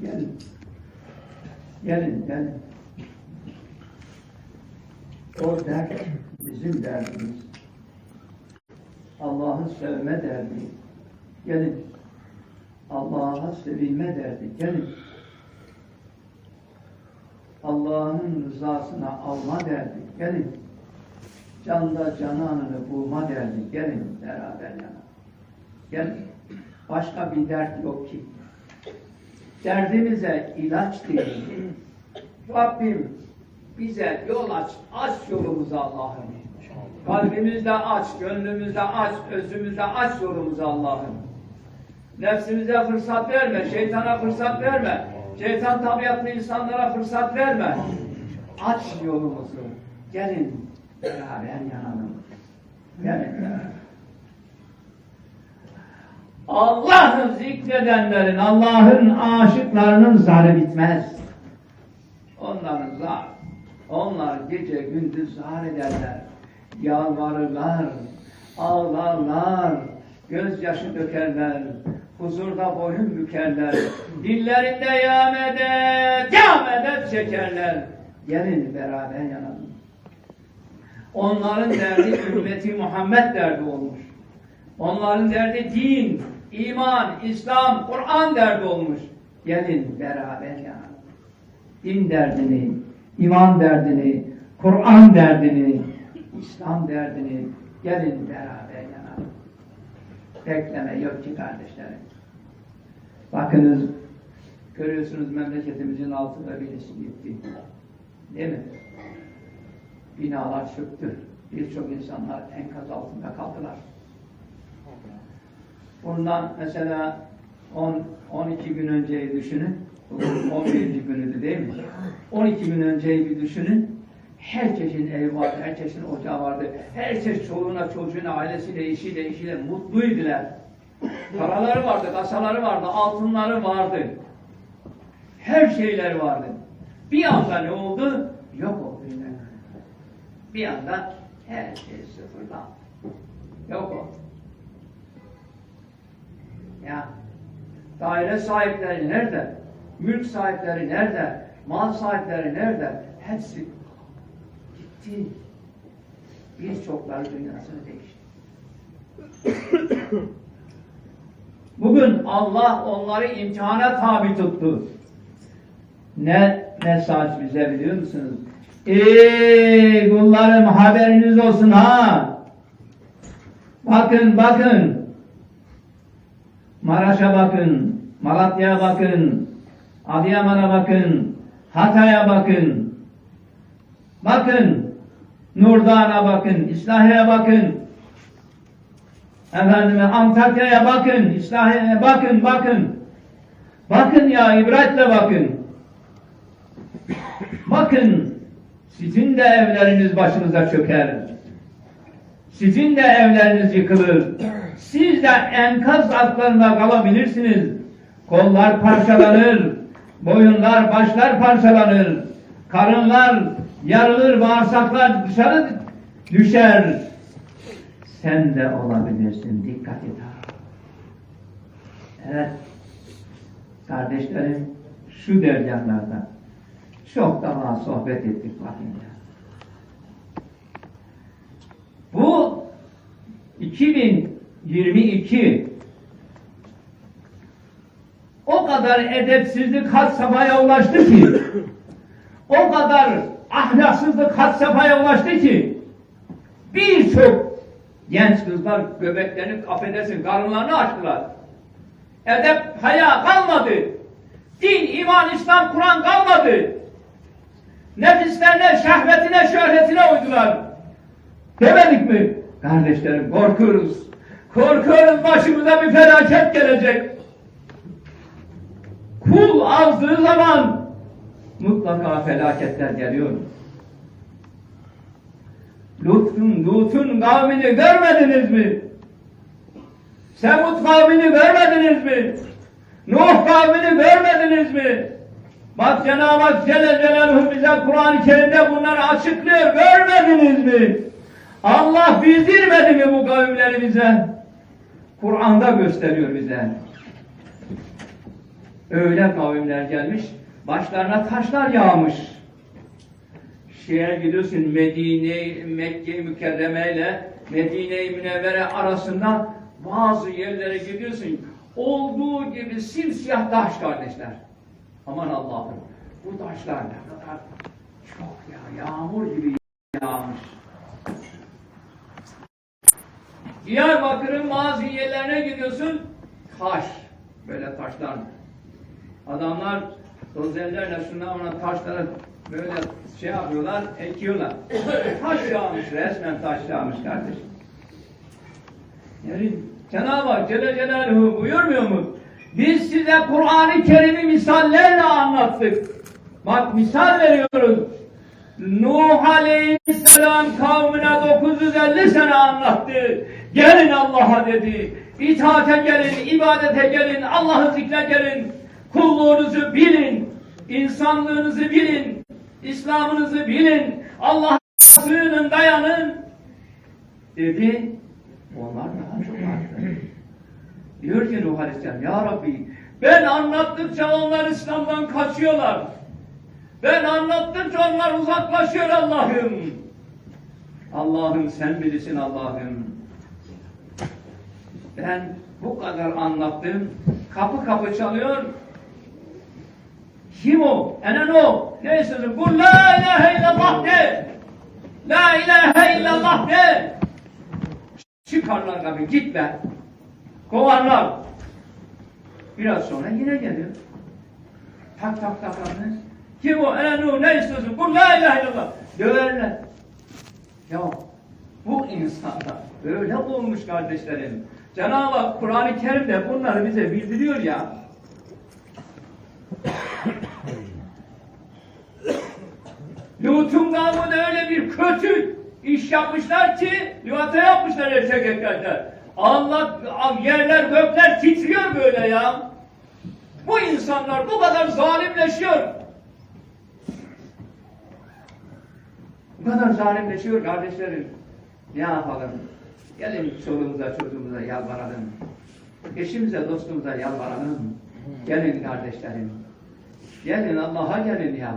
Gelin. Gelin, gelin. O dert bizim derdimiz. Allah'ı sevme derdi. Gelin. Allah'a sevilme derdi. Gelin. Allah'ın rızasına alma derdi. Gelin. Canda cananını bulma derdi. Gelin beraber yana. Gelin. Başka bir dert yok ki. Derdimize ilaç değil. Rabbim bize yol aç. Aç yolumuzu Allah'ım. Kalbimizde aç, gönlümüzde aç, özümüzde aç yolumuzu Allah'ım. Nefsimize fırsat verme, şeytana fırsat verme. Şeytan tabiatlı insanlara fırsat verme. Aç yolumuzu. Gelin beraber yanalım. Gelin beraber. Allah'ı zikredenlerin, Allah'ın aşıklarının zarı bitmez. Onların zar. Onlar gece gündüz zar ederler. Yalvarırlar, ağlarlar, gözyaşı dökerler, huzurda boyun bükerler, dillerinde ya medet, ya medet çekerler. Gelin beraber yanalım. Onların derdi ümmeti Muhammed derdi olmuş. Onların derdi din, iman, İslam, Kur'an derdi olmuş. Gelin beraber yanalım. Din derdini, iman derdini, Kur'an derdini, İslam derdini gelin beraber yanalım. Bekleme yok ki kardeşlerim. Bakınız, görüyorsunuz memleketimizin altında birisi gitti. Değil mi? Binalar çöktü. Birçok insanlar enkaz altında kaldılar. Bundan mesela 10 12 gün önceyi düşünün. Bugün 11. günüydü değil mi? 12 gün önceyi bir düşünün. Herkesin evi vardı, herkesin ocağı vardı. Herkes çoluğuna, çocuğuna, ailesiyle, işiyle, işiyle mutluydular. Paraları vardı, kasaları vardı, altınları vardı. Her şeyleri vardı. Bir anda ne oldu? Yok oldu. Bir anda her şey sıfırlandı. Yok oldu. Ya daire sahipleri nerede? Mülk sahipleri nerede? Mal sahipleri nerede? Hepsi gitti. Birçokları dünyasını değişti. Bugün Allah onları imtihana tabi tuttu. Ne mesaj bize biliyor musunuz? Ey kullarım haberiniz olsun ha. Bakın bakın. Maraş'a bakın, Malatya'ya bakın, Adıyaman'a bakın, Hatay'a bakın. Bakın, Nurdağ'a bakın, İslahiye'ye bakın. Efendime Antakya'ya bakın, İslahiye'ye bakın, bakın. Bakın ya, ibretle bakın. Bakın, sizin de evleriniz başınıza çöker. Sizin de evleriniz yıkılır. Siz de enkaz altlarında kalabilirsiniz. Kollar parçalanır, boyunlar, başlar parçalanır. Karınlar yarılır, bağırsaklar dışarı düşer. Sen de olabilirsin, dikkat et. Evet, kardeşlerim şu dergahlarda çok daha sohbet ettik bakınca. Bu 2022 o kadar edepsizlik had safhaya ulaştı ki o kadar ahlaksızlık had safhaya ulaştı ki birçok genç kızlar göbeklerini affedersin karınlarını açtılar. Edep haya kalmadı. Din, iman, İslam, Kur'an kalmadı. Nefislerine, şehvetine, şöhretine uydular. Demedik mi? Kardeşlerim korkuyoruz. Korkuyoruz başımıza bir felaket gelecek. Kul azdığı zaman mutlaka felaketler geliyor. Lut'un, Lut'un kavmini görmediniz mi? Semud kavmini görmediniz mi? Nuh kavmini görmediniz mi? Bak Cenab-ı Hak Celle Celaluhu bize Kur'an-ı Kerim'de bunları açıklıyor. Görmediniz mi? Allah bildirmedi mi bu kavimleri bize? Kur'an'da gösteriyor bize. Öyle kavimler gelmiş, başlarına taşlar yağmış. Şeye gidiyorsun Medine, Mekke Mükerreme ile Medine-i Münevvere arasında bazı yerlere gidiyorsun. Olduğu gibi simsiyah taş kardeşler. Aman Allah'ım. Bu taşlar ne kadar çok ya yağmur gibi yağmış. Diyarbakır'ın bazı yerlerine gidiyorsun. Taş. Böyle taşlar. Adamlar dozellerle şuna ona taşları böyle şey yapıyorlar, ekiyorlar. taş yağmış, resmen taş yağmış kardeşim. Yani Cenab-ı Hak Celle Celaluhu buyurmuyor mu? Biz size Kur'an-ı Kerim'i misallerle anlattık. Bak misal veriyoruz. Nuh Aleyhisselam kavmine 950 sene anlattı. Gelin Allah'a dedi. İtaate gelin, ibadete gelin, Allah'ı zikre gelin. Kulluğunuzu bilin, insanlığınızı bilin, İslam'ınızı bilin, Allah'a sığının, dayanın. Dedi. Onlar daha çok arttı. Diyor ki Nuh Aleyhisselam, Ya Rabbi ben anlattıkça onlar İslam'dan kaçıyorlar. Ben anlattıkça onlar uzaklaşıyor Allah'ım. Allah'ım sen bilirsin Allah'ım. Ben bu kadar anlattım. Kapı kapı çalıyor. Kim o? Enen o. Ne sözü? Kul la ilahe illallah de. La ilahe illallah de. Çıkarlar kapıyı. Git be. Kovarlar. Biraz sonra yine geliyor. Tak tak tak tak. Kim o? Ene nu ne istiyorsun? Kul la ilahe illallah. Döverler. Ya bu insanlar böyle olmuş kardeşlerim. Cenab-ı Hak Kur'an-ı Kerim'de bunları bize bildiriyor ya. Lut'un kavmi de öyle bir kötü iş yapmışlar ki Lut'a yapmışlar erkek erkekler. Allah yerler gökler titriyor böyle ya. Bu insanlar bu kadar zalimleşiyor. Bu kadar zalimleşiyor kardeşlerim. Ne yapalım? Gelin çoluğumuza çocuğumuza yalvaralım. Eşimize dostumuza yalvaralım. Gelin kardeşlerim. Gelin Allah'a gelin ya.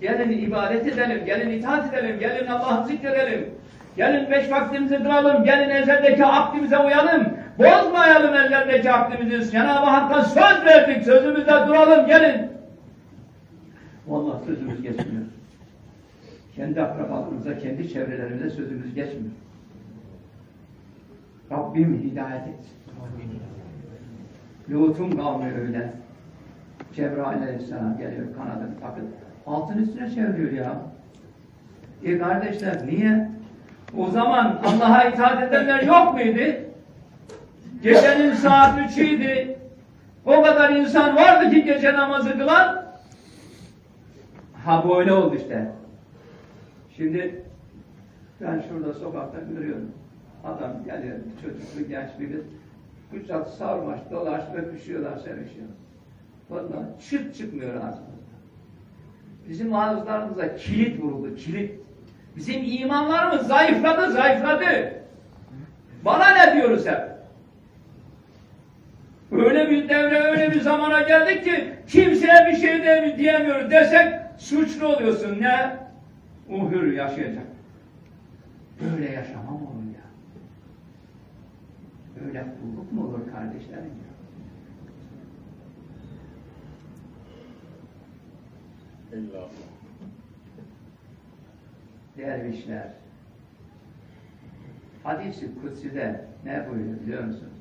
Gelin ibadet edelim, gelin itaat edelim, gelin Allah'ı zikredelim. Gelin beş vaktimizi kılalım, gelin ezeldeki akdimize uyalım. Bozmayalım ezeldeki akdimizi. Cenab-ı Hakk'a söz verdik, sözümüzde duralım, gelin. Vallahi sözümüz geçmiyor. Kendi akrabalarımıza, kendi çevrelerimize sözümüz geçmiyor. Rabbim hidayet etsin. Lut'un kavmi öyle. Cebrail aleyhisselam geliyor kanadını takıp altın üstüne çeviriyor ya. E kardeşler niye? O zaman Allah'a itaat edenler yok muydu? Gecenin saat üçüydü. O kadar insan vardı ki gece namazı kılan. Ha böyle oldu işte. Şimdi ben şurada sokakta görüyorum. Geliyor, çocuklu genç biri. Kucak sarmaş, dolaş, öpüşüyorlar, sevişiyorlar. Vallahi çıt çıkmıyor ağzımızda. Bizim ağızlarımıza kilit vuruldu, kilit. Bizim imanlarımız zayıfladı, zayıfladı. Bana ne diyoruz hep? Öyle bir devre, öyle bir zamana geldik ki kimseye bir şey de diyemiyoruz desek suçlu oluyorsun. Ne? O hür yaşayacak. Böyle yaşamam olur ya. Böyle kulluk mu olur kardeşlerim? İlla. dervişler hadis-i kutsi'de ne buyuruyor biliyor musunuz?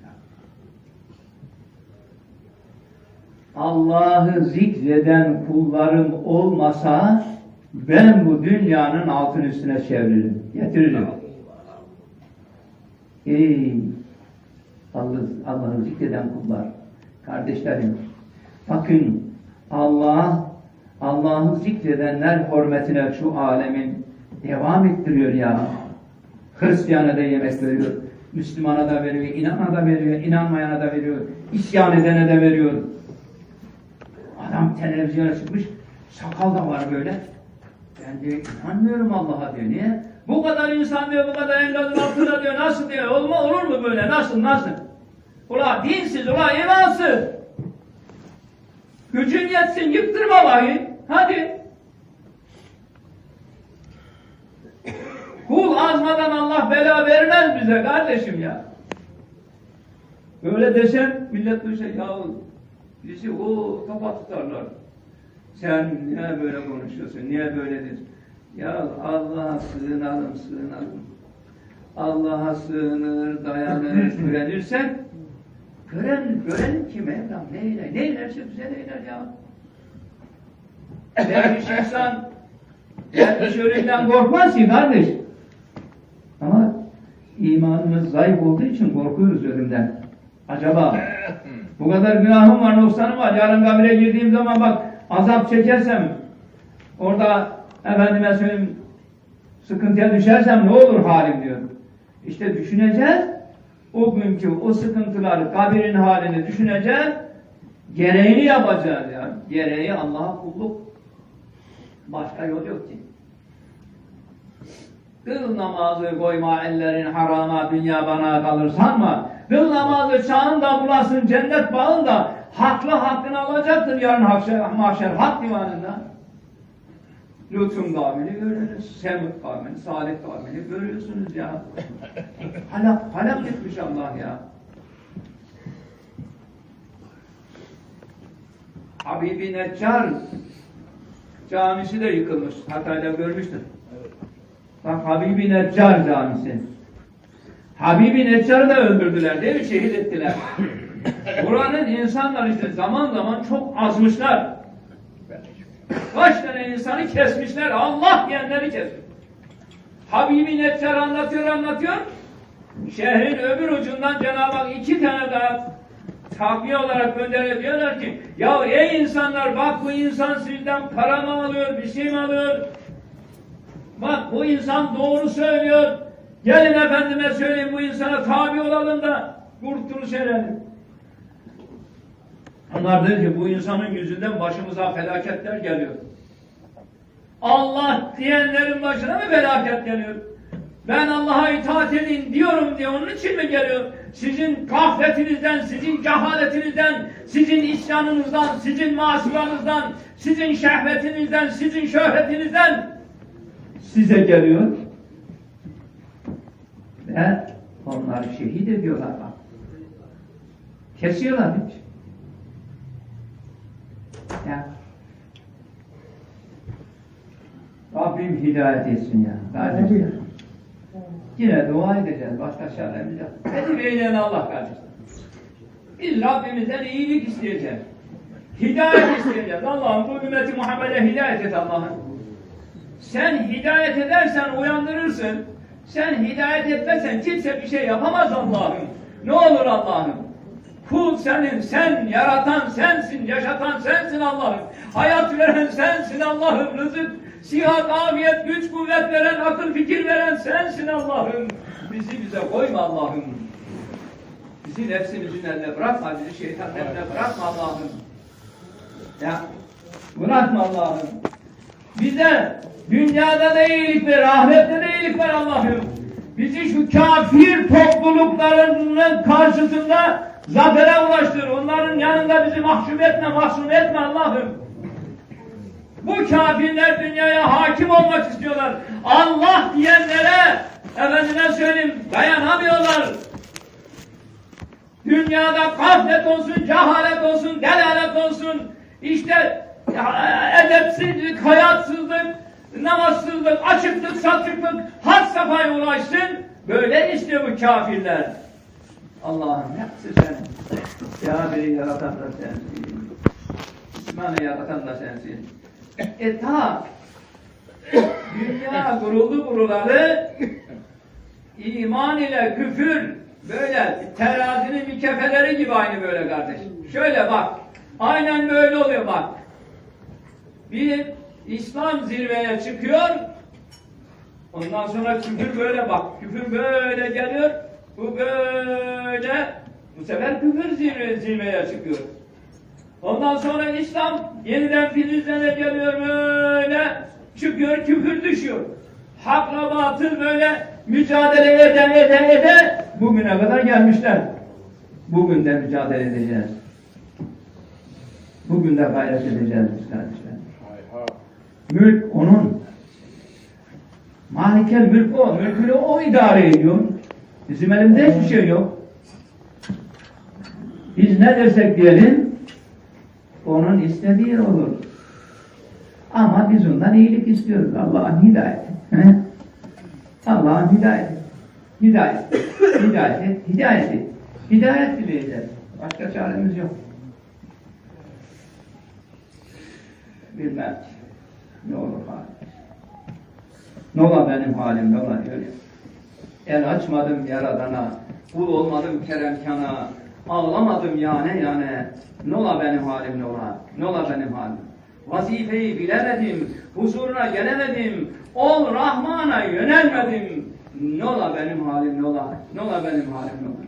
Allah'ı zikreden kullarım olmasa ben bu dünyanın altın üstüne çeviririm, getiririm. Ey Allah'ı zikreden kullar, kardeşlerim, bakın Allah, Allah'ı zikredenler hürmetine şu alemin devam ettiriyor ya. Hristiyana da yemek veriyor, Müslümana da veriyor, inana da veriyor, inanmayana da veriyor, isyan edene de veriyor. Adam televizyona çıkmış, sakal da var böyle. Ben diyor inanmıyorum Allah'a diyor. Niye? Bu kadar insan diyor, bu kadar engazın altında diyor. Nasıl diyor? Olma olur mu böyle? Nasıl, nasıl? Ula dinsiz, ula imansız. yetsin yıktırma vahiy. Hadi. Kul azmadan Allah bela vermez bize kardeşim ya. Böyle desem millet duyacak ya bizi o kafa tutarlar. Sen niye böyle konuşuyorsun? Niye böyledir? Ya Allah'a sığınalım, sığınalım. Allah'a sığınır, dayanır, güvenirsen gören, gören ki Mevlam ne eyler? Ne eylerse güzel eyler ya. Derviş insan derviş ölümden korkmaz ki kardeş. Ama imanımız zayıf olduğu için korkuyoruz ölümden. Acaba bu kadar günahım var, noksanım var. Yarın kabire girdiğim zaman bak azap çekersem orada efendime söyleyeyim sıkıntıya düşersem ne olur halim diyor. İşte düşüneceğiz. O günkü o sıkıntıları, kabirin halini düşüneceğiz. Gereğini yapacağız ya. Gereği Allah'a kulluk. Başka yol yok ki. Kıl namazı koyma ellerin harama, dünya bana kalır sanma. Kıl namazı çağında bulasın cennet bağında. Haklı hakkını alacaktır yarın mahşer, mahşer hak divanında. Lütfun kavmini görüyoruz. Semut kavmini, Salih kavmini görüyorsunuz ya. Halak, halak etmiş Allah ya. Habibi Neccar camisi de yıkılmış. Hatay'da görmüştün. Bak Habibi Neccar camisi. Habibi Neccar'ı da öldürdüler değil mi? Şehit ettiler. Buranın insanlar işte zaman zaman çok azmışlar. Kaç tane insanı kesmişler. Allah diyenleri kesmiş. Habibi Neccar anlatıyor anlatıyor. Şehrin öbür ucundan Cenab-ı Hak iki tane daha takviye olarak gönderiyor. Diyorlar ki ya ey insanlar bak bu insan sizden para mı alıyor, bir şey mi alıyor? Bak bu insan doğru söylüyor. Gelin efendime söyleyeyim bu insana tabi olalım da kurtuluş erelim. Onlar dedi ki bu insanın yüzünden başımıza felaketler geliyor. Allah diyenlerin başına mı felaket geliyor? Ben Allah'a itaat edin diyorum diye onun için mi geliyor? Sizin gafletinizden, sizin cehaletinizden, sizin isyanınızdan, sizin masulanızdan, sizin şehvetinizden, sizin şöhretinizden size geliyor. Ve onları şehit ediyorlar. Kesiyorlar hiç. Ya. Rabbim hidayet etsin ya. Kardeşler. Yine dua edeceğiz. Başka çaremiz yok. Beni beyleyen Allah kardeşler. Biz Rabbimizden iyilik isteyeceğiz. Hidayet isteyeceğiz. Allah'ım bu ümmeti Muhammed'e hidayet et Allah'ım. Sen hidayet edersen uyandırırsın. Sen hidayet etmezsen kimse bir şey yapamaz Allah'ım. Ne olur Allah'ım. Kul senin, sen yaratan sensin, yaşatan sensin Allah'ım. Hayat veren sensin Allah'ım. Rızık, sihat, afiyet, güç, kuvvet veren, akıl, fikir veren sensin Allah'ım. Bizi bize koyma Allah'ım. Bizi nefsimizin eline bırakma, bizi şeytanın eline bırakma Allah'ım. Ya bırakma Allah'ım. Bize dünyada da iyilik ver, ahirette de iyilik ver Allah'ım. Bizi şu kafir topluluklarının karşısında zafere ulaştır. Onların yanında bizi mahcup etme, mahzun etme Allah'ım. Bu kafirler dünyaya hakim olmak istiyorlar. Allah diyenlere efendime söyleyeyim dayanamıyorlar. Dünyada gaflet olsun, cehalet olsun, delalet olsun, işte edepsizlik, hayatsızlık, namazsızlık, açıklık, satıklık had safhaya ulaşsın. Böyle istiyor bu kafirler. Allah'ım hepsi sen. Ya biri yaratan da sensin. İsman'ı yaratan da sensin. E ta dünya kuruldu kurulalı iman ile küfür böyle terazinin bir kefeleri gibi aynı böyle kardeş. Şöyle bak. Aynen böyle oluyor bak. Bir İslam zirveye çıkıyor. Ondan sonra küfür böyle bak. Küfür böyle geliyor. Bu böyle bu sefer küfür zirve, zirveye çıkıyor. Ondan sonra İslam yeniden filizlene geliyor böyle çıkıyor küfür düşüyor. Hakla batıl böyle mücadele ede ede ede bugüne kadar gelmişler. Bugün de mücadele edeceğiz. Bugün de gayret edeceğiz kardeşler. Mülk onun. Malikel mülk o. Mülkünü o idare ediyor. Bizim elimizde hiçbir şey yok. Biz ne dersek diyelim onun istediği olur. Ama biz ondan iyilik istiyoruz. Allah'ın hidayeti. Allah'ın hidayeti. Hidayet. Hidayet. Hidayeti. Hidayet dileyeceğiz. Başka çaremiz yok. Bilmem. Ne olur halim. Ne ola benim halim ne ola ya. El açmadım yaradana, kul olmadım keremkana, ağlamadım yane yane. Ne ola benim halim ne ola, ne ola benim halim. Vazifeyi bilemedim, huzuruna gelemedim, ol Rahman'a yönelmedim. Ne ola benim halim ne ola, ne ola benim halim ne ola.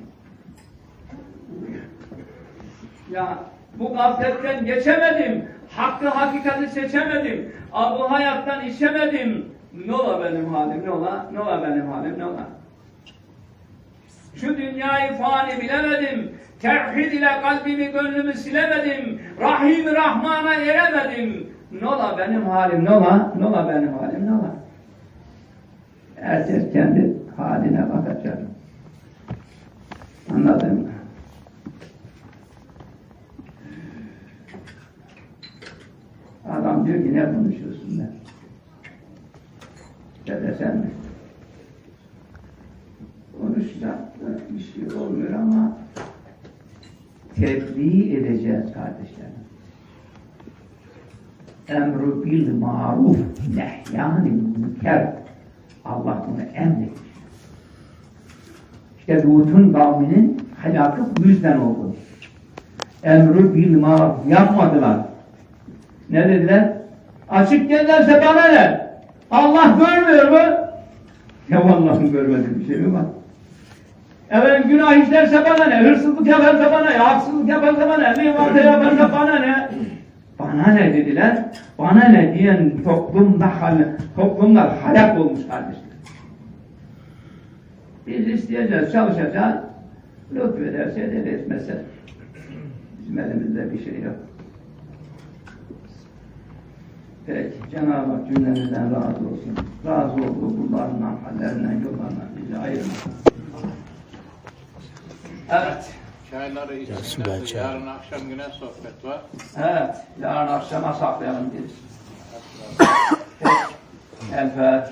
Ya bu gafletten geçemedim. Hakkı hakikati seçemedim. Bu hayattan içemedim. Ne ola benim halim ne ola? Ne ola benim halim ne ola? Şu dünyayı fani bilemedim. Tevhid ile kalbimi gönlümü silemedim. Rahim Rahman'a eremedim. Ne ola benim halim ne ola? Ne ola benim halim ne ola? Herkes kendi haline bakacak. Anladın mı? Adam diyor ki ne konuşuyorsun ben? Dede sen mi? Konuşacak bir şey olmuyor ama tebliğ edeceğiz kardeşlerim. Emru bil maruf nehyanil münker. Allah bunu emretmiş. İşte Lut'un kavminin helakı bu yüzden oldu. Emru bil maruf yapmadılar. Ne dediler? Açık gelirse bana ne? Allah görmüyor mu? Ya vallahi görmedi bir şey mi var? Efendim günah işlerse bana ne? Hırsızlık yaparsa bana ne? Haksızlık yaparsa bana ne? Limanı yaparsa bana ne? Bana ne dediler? Bana ne diyen toplumda toplumlar halak olmuş kardeşler. Biz isteyeceğiz, çalışacağız. Lütfederse ederiz etmezse. Bizim elimizde bir şey yok. Peki, Cenab-ı Hak cümlemizden razı olsun. Razı olduğu kullarından, hallerinden, yollarından bizi ayırmasın. Evet, Çayları içsinler. Yarın akşam yine sohbet var. evet. Yarın akşama saklayalım biz. Peki, El Fatiha.